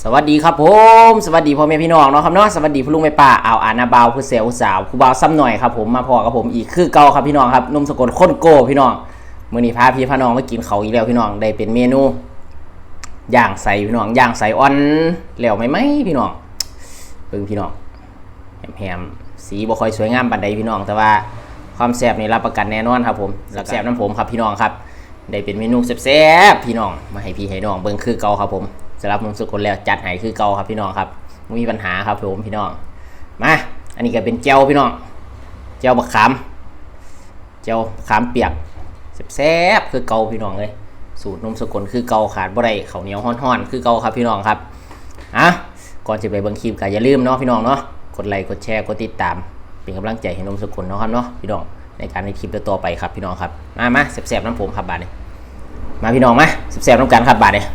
สวัสดีครับผมสวัสดีพ่อแม่พี่น้องเนาะครับเนาะสวัสดีผู้ลุงแม่ป้าเอาวอานาบาวผู้เสียวสาวผู้บ่าวซ้ำหน่อยครับผมมาพอกับผมอีกคือเก่าครับพี่น้องครับนุ่มสกลค้นโก้พี่น้องมื้อนี้พาพี่พาน้องมากินเขาอีกแล้วพี่น้องได้เป็นเมนูย่างใส่พี่น้องย่างใส่อ่อนแล้วไหมไหมพี่น้องเบิ่งพี่น้องแฮมๆสีบ่ค่อยสวยงามปานใดพี่น้อง แต่ว่าความแซ่บนี่รับประกันแน่นอนครับผมแล้วก็แซ่บน้ำผมครับพี่น้องครับ ได้เป็นเมนูแซ่บๆพี่น้องมาให้พี่ให้น้องเบิ่งคือเก่าครับผม สำหรับหนุ่มสกลแล้วจัดให้คือเก่าครับพี่น้องครับไม่มีปัญหาครับผมพี่น้องมาอันนี้ก็เป็นเจลพี่น้องเจลบักขามเจลขามเปียกแซ่บคือเก่าพี่น้องเลยสูตรนมสกุลคือเก่าขาดบ่ได้ข้าเหนียวฮ้อนๆคือเก่าครับพี่น้องครับอะก่อนจะไปเบิ่งคลิปก็อย่าลืมเนาะพี่น้องเนาะกดไลค์กดแชร์กดติดตาม เป็นกำลังใจให้นมสกุลเนาะครับเนาะพี่น้องในการในคลิปต่อไปครับพี่น้องครับมามาแซ่บๆน้ำผมครับบาดนี้มาพี่น้องมาแซ่บๆน้ำกันครับบาดเนี่ย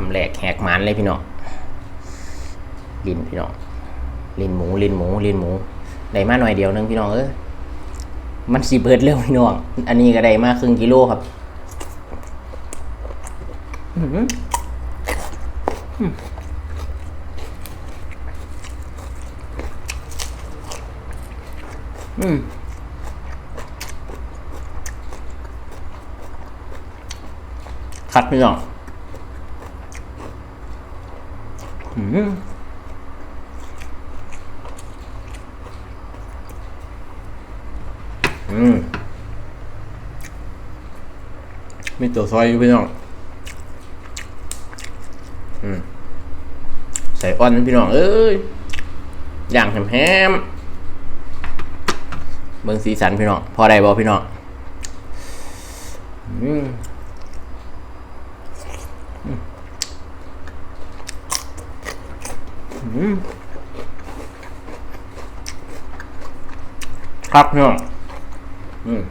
คำแรกแหกหมันเลยพี่น้องลินพี่น้องลินหมูลินหมูลินหมูได้มาหน่อยเดียวนึงพี่น้องเออมันสีเบิดเร็วพี่น้อง อันนี้ก็ได้มาครึ่งกิโลครับอื้อหืออืมอืมคัดพี่น้อง อืมอืมมีตัวซอยอยู่พี่น้อง อืม ใส่อ้อนพี่น้อง เอ้ย อย่างแฮมเบิ่งสีสันพี่น้อง พอได้บ่พี่น้อง อืม ครับพี่น้องอืม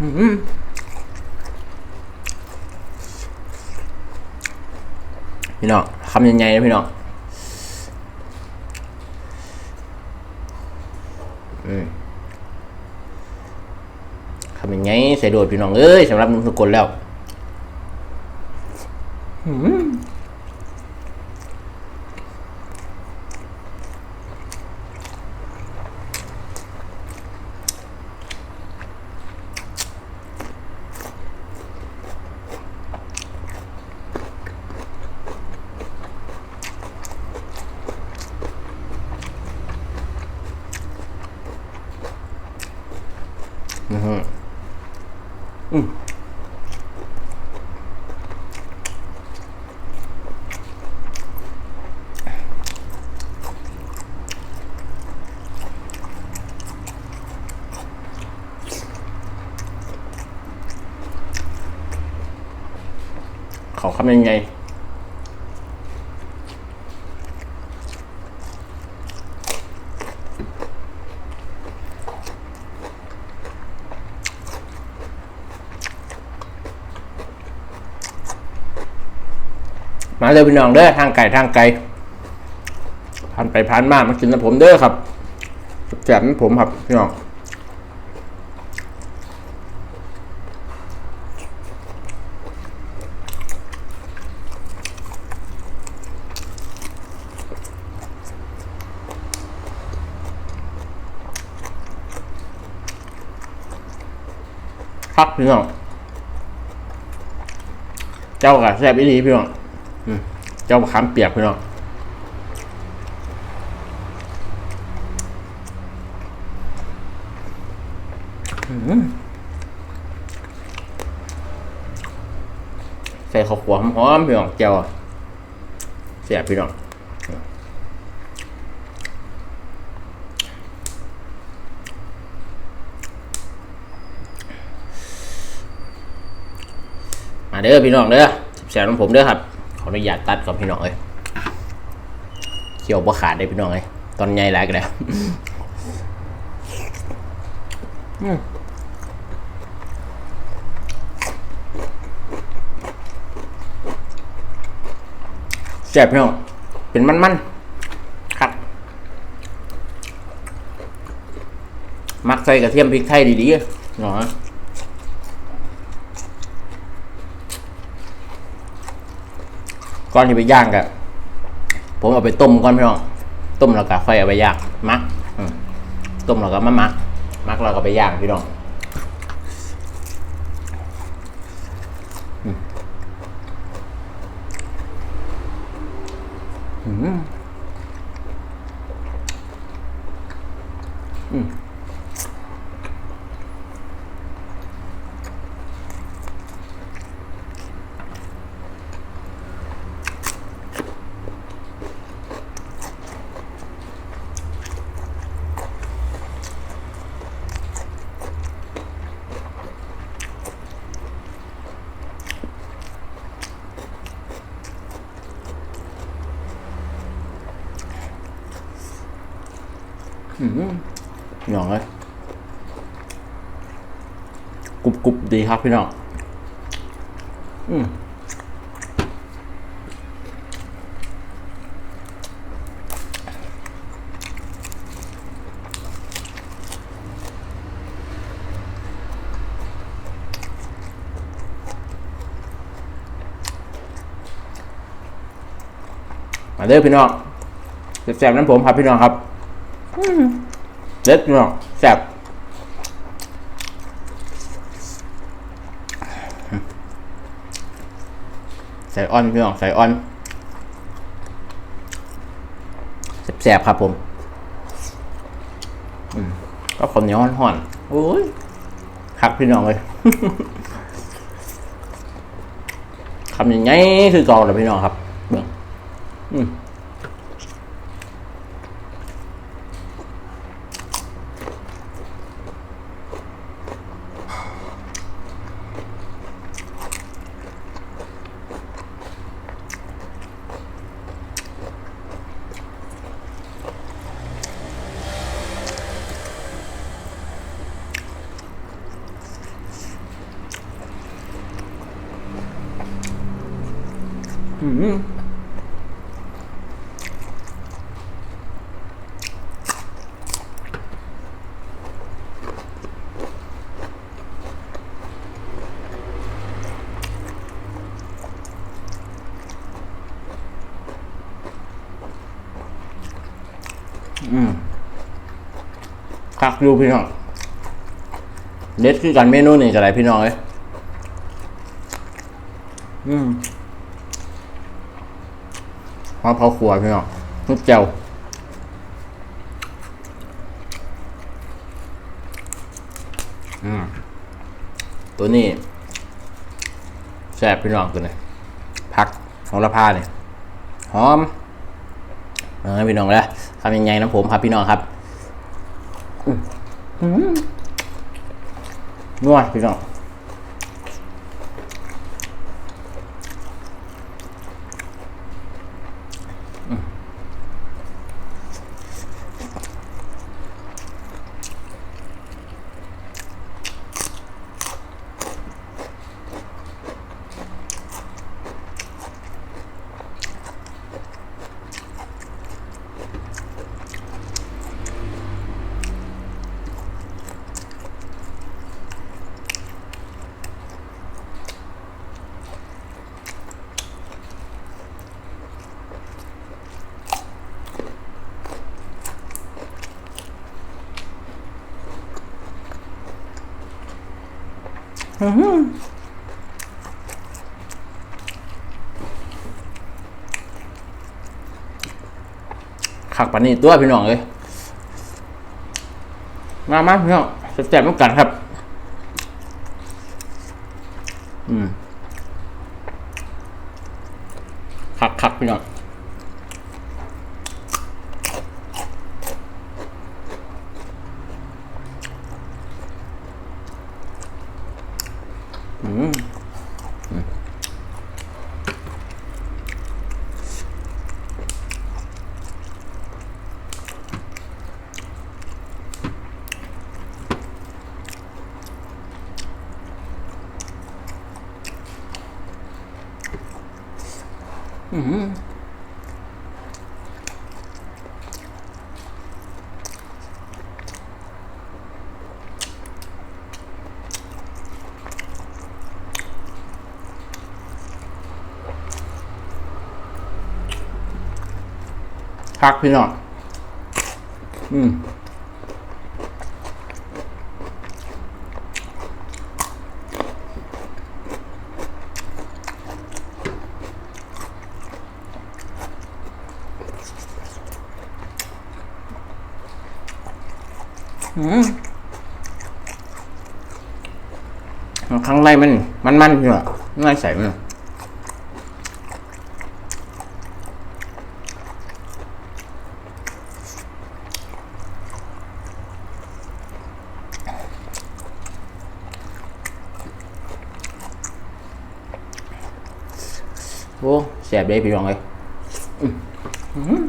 อืมพี่น้องคำยังไงนะพี่น้องอืมคำยังไง ใส่โดดพี่น้องเอ้ยสำหรับนุ่มสกลแล้วอือฮึอื เขาคำยังไง มาเลยพี่น้องเด้อทางไก่ทางไก่ผ่านไปผ่านมามากินน้ำผมเด้อครับแจกน้ำผมครับพี่น้อง พี่น้องเจ้ากับแซ่บอีหลีพี่น้องเจ้ามะขามเปียกพี่น้องใส่ข้าวขัวหอมๆพี่น้องเจ้าเสียบพี่น้อง เด้อพี่น้องเด้อแซ่บๆน้ำผมเด้อครับ ขออนุญาตตัดก่อนพี่น้องเอ้ยเขี่ยวบ่ขาดได้พี่น้องเอ้ยตอนใหญ่หลายกันแล้วอืมแซ่บพี่น้องเป็นมันๆครับ มักใส่กระเทียมพริกไทยดีๆหน่อย ก่อนที่ไปย่างกะผมเอาไปต้มก่อนพี่น้องต้มแล้วก็ค่อยเอาไปย่างมักต้มแล้วก็มามักมักแล้วก็ไปย่างพี่น้องอืมอืม หน่องเลยกรุบกรุบดีครับพี่น้องอืมมาเด้อพี่น้องแซ่บๆนั้นผมครับพี่น้องครับ เด็ดเนาะแซ่บใส่อ่อนพี่น้องใส่อ่อนแซ่บๆครับผมอืมก็คนเหนียวห่อนๆโอ้ยคักพี่น้องเลยคำยังไงคือเกาเลยพี่น้องครับเบิ่งอืม อืมอืมคักอยู่พี่น้องเด็ดคือกันเมนูนี่กับอะไรพี่น้องเอ้ยอืม อมเผาขัวพี่น้องนุกเจียวอืมตัวนี้แซ่บพี่น้องตัวนี้พักของละพาเนี่ยหอมเออพี่น้องแล้วทำยังไงน้ำผมครับพี่น้องครับอืมอืมนัวพี่น้อง ขักปันนี้ตัวพี่น้องเลย มามาพี่น้องจะแจกน้ำกันครับ พักพี่น้องอืม ข้างในมัน มันมันอยู่อะข้างในใส่มันโอ้แสบเลยพี่น้องเลยอืมอืม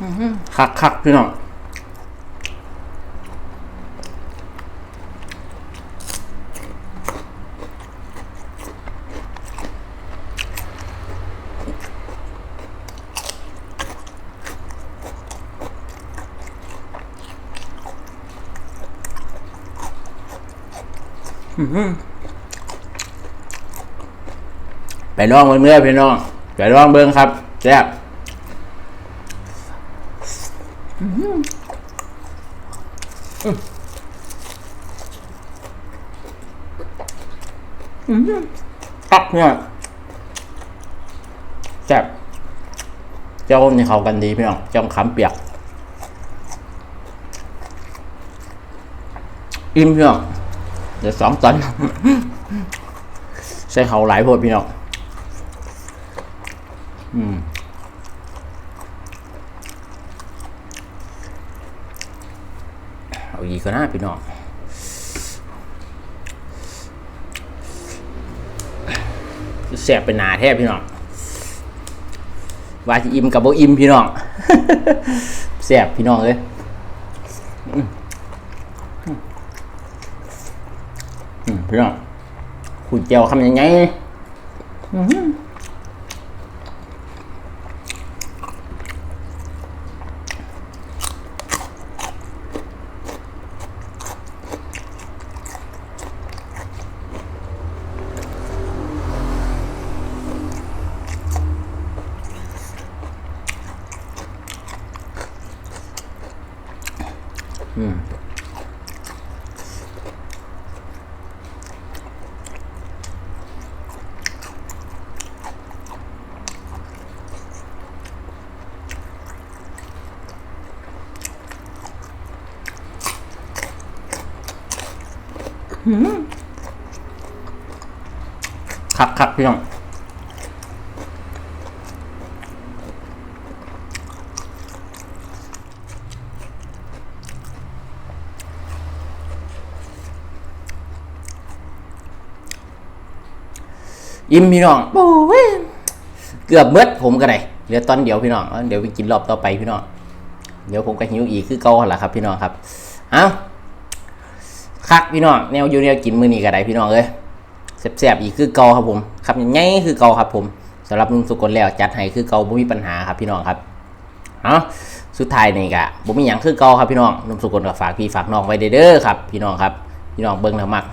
อืม คักคักพี่น้องไปลองเบิ่งเนื้อพี่น้องไปลองเบิ่งครับแซ่บ คักเนี่ยแซ่บเจ้านี่เขากันดีพี่น้องเจ้าขำเปียก อิ่มพี่น้องเดี๋ยวสองตันใส่เขาหลายโพดพี่น้องอืมเอีกก็น่าพี่น้องแสบเป็นหนาแทบพี่น้องว่าที่อิ่มกับโบอิ่มพี่น้องแสบพี่น้องเลยพี่น้องขุดเจียวคำยังไง คักคักพี่น้องอิ่มพี่น้องโอ้ยเกือบเบิดผมก็ได้เหลือตอนเดียวพี่น้อง เดี๋ยวไปกินรอบต่อไปพี่น้อง เดี๋ยวผมก็หิวอีกคือเก่าหล่ะครับพี่น้องครับ เอ้า คักพี่น้องแนวอยู่แนวกินมือนี้ก็ได้พี่น้องเอ้ยแซ่บๆอีกคือเกาครับผมครับยังไงคือเกาครับผมสำหรับนุ่มสุกลแล้วจัดให้คือเก่าบ่มีปัญหาครับพี่น้องครับเอาสุดท้ายนี่ก็บ่มีหยังคือเกาครับพี่น้องนุ่มสุกลก็ฝากพี่ฝากน้องไว้เด้อครับพี่น้องครับพี่น้องเบิ่งแล้วมัก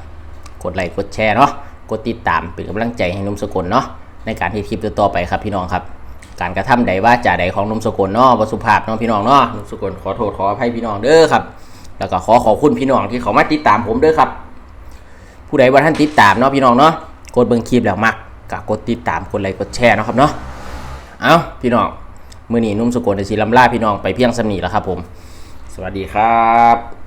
กดไลค์กดแชร์เนาะกดติดตามเป็นกำลังใจให้นุ่มสกลเนาะในการที่คลิปต่อไปครับพี่น้องครับ การกระทำใดว่าจ่าใดของนุ่มสกลเนาะบ่สุภาพเนาะพี่น้องเนาะนุ่มสกลขอโทษขออภัยพี่น้องเด้อครับ แล้วก็ขอขอบคุณพี่น้องที่เขามาติดตามผมด้วยครับ ผู้ใดว่าท่านติดตามเนาะพี่น้องเนาะกดเบิ่งคลิปแล้วมักก็กดติดตามกดไลค์กดแชร์นะครับเนาะเอาพี่น้องมือหนีนุ่มสกุลได้สิลำล่าพี่น้องไปเพียงสำนีแล้วครับผม สวัสดีครับ